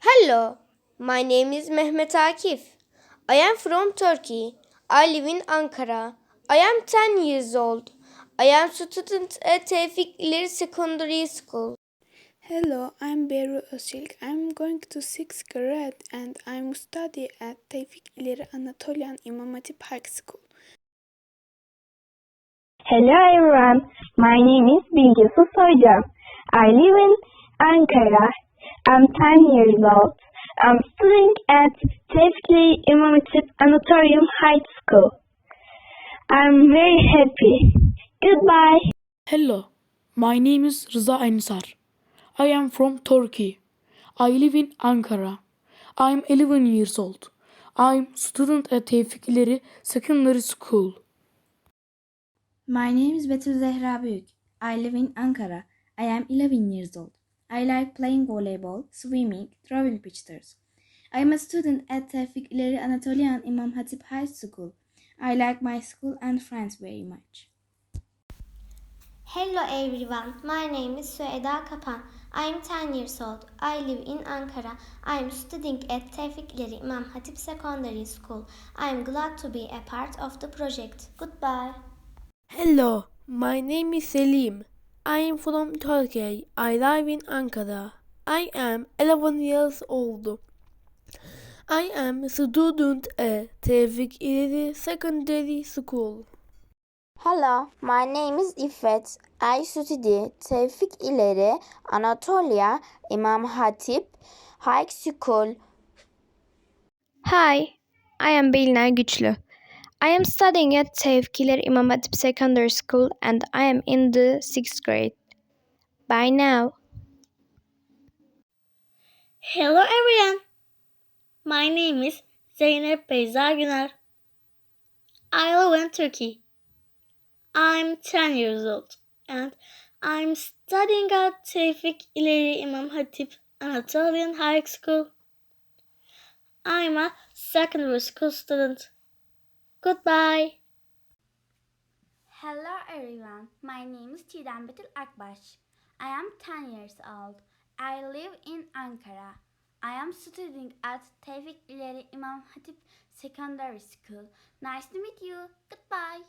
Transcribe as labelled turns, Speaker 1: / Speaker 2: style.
Speaker 1: Hello, my name is Mehmet Akif. I am from Turkey. I live in Ankara. I am 10 years old. I am student at Tevfik İleri Secondary School.
Speaker 2: Hello, I'm Beru Özçelik. I'm going to 6th grade and I'm study at Tevfik İleri Anatolian İmam Hatip High School.
Speaker 3: Hello everyone, my name is Bilgesu Soycan. I live in Ankara. I'm 10 years old. I'm studying at Tevkili İmam Hatip Anatolium High School. I'm very happy. Goodbye.
Speaker 4: Hello, my name is Rıza Ensar. I am from Turkey. I live in Ankara. I'm 11 years old. I'm student at Tevfik İleri Secondary School.
Speaker 5: My name is Betül Zehra Büyük. I live in Ankara. I am 11 years old. I like playing volleyball, swimming, drawing pictures. I am a student at Tevfik İleri Anatolian İmam Hatip High School. I like my school and friends very much.
Speaker 6: Hello everyone, my name is Sueda Kapan. I am 10 years old. I live in Ankara. I am studying at Tevfik İleri İmam Hatip Secondary School. I am glad to be a part of the project. Goodbye.
Speaker 7: Hello, my name is Selim. I am from Turkey. I live in Ankara. I am 11 years old. I am student at Tevfik İleri Secondary School.
Speaker 8: Hello, my name is Iffet. I study Tevfik İleri Anatolia İmam Hatip High School.
Speaker 9: Hi, I am Belinay Güçlü. I am studying at Tevkiler İmam Hatip Secondary School and I am in the 6th grade. Bye now.
Speaker 10: Hello everyone. My name is Zeynep Beyza Güner. I live in Turkey. I'm 10 years old and I'm studying at Tevfik İleri İmam Hatip Anatolian High School. I'm a secondary school student. Goodbye.
Speaker 11: Hello everyone, my name is Çiğdem Betül Akbaş. I am 10 years old. I live in Ankara. I am studying at Tevfik İleri İmam Hatip Secondary School. Nice to meet you. Goodbye.